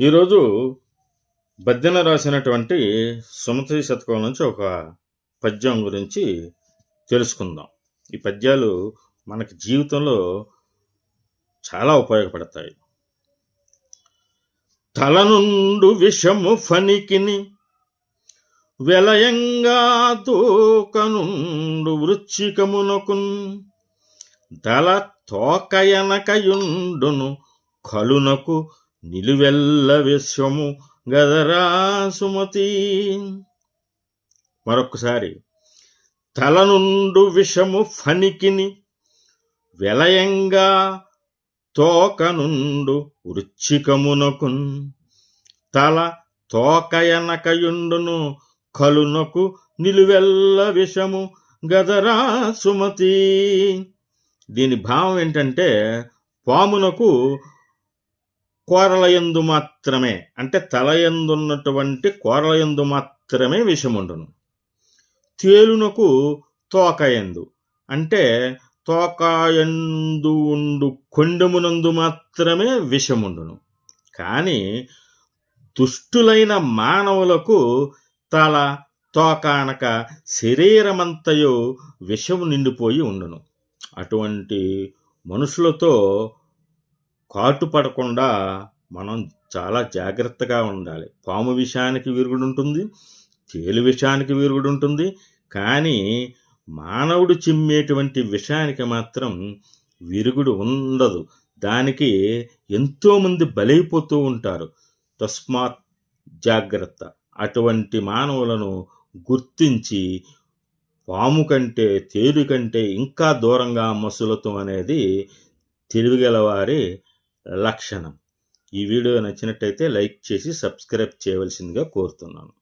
ఈరోజు బద్దెన రాసినటువంటి సుమతి శతకం నుంచి ఒక పద్యం గురించి తెలుసుకుందాం. ఈ పద్యాలు మనకి జీవితంలో చాలా ఉపయోగపడతాయి. తల నుండు విషము ఫణికిని వెలయంగా తూకనుండు వృచ్చికమునకున్ దళ తోకయనకయుండును కలునకు నిలువెల్ల విశ్వము గదరా సుమతి. మరొకసారి తల నుండు విషము ఫణికిని వెలయంగా తోకనుండు వృచ్చికమునకున్. తల తోకయనకయుండును కలునకు నిలువెల్ల విషము గదరా సుమతి. దీని భావం ఏంటంటే పామునకు కోరలయందు మాత్రమే అంటే తలయందున్నటువంటి కోరలయందు మాత్రమే విషముండును. తేలునకు తోకయందు అంటే తోకాయందు ఉండు కొండమునందు మాత్రమే విషముండును. కానీ దుష్టులైన మానవులకు తల తోకానక శరీరమంతయు విషము నిండిపోయి ఉండును. అటువంటి మనుషులతో కాటు పడకుండా మనం చాలా జాగ్రత్తగా ఉండాలి. పాము విషయానికి విరుగుడు ఉంటుంది తేలు విషయానికి విరుగుడు ఉంటుంది కానీ మానవుడు చిమ్మేటువంటి విషయానికి మాత్రం విరుగుడు ఉండదు. దానికి ఎంతోమంది బలైపోతూ ఉంటారు. తస్మాత్ జాగ్రత్త. అటువంటి మానవులను గుర్తించి పాము కంటే తేలు కంటే ఇంకా దూరంగా మసులుతాం అనేది తెలివిగలవారి లక్షణం. ఈ వీడియో నచ్చినట్టయితే లైక్ చేసి సబ్స్క్రైబ్ చేయవలసిందిగా కోరుతున్నాను.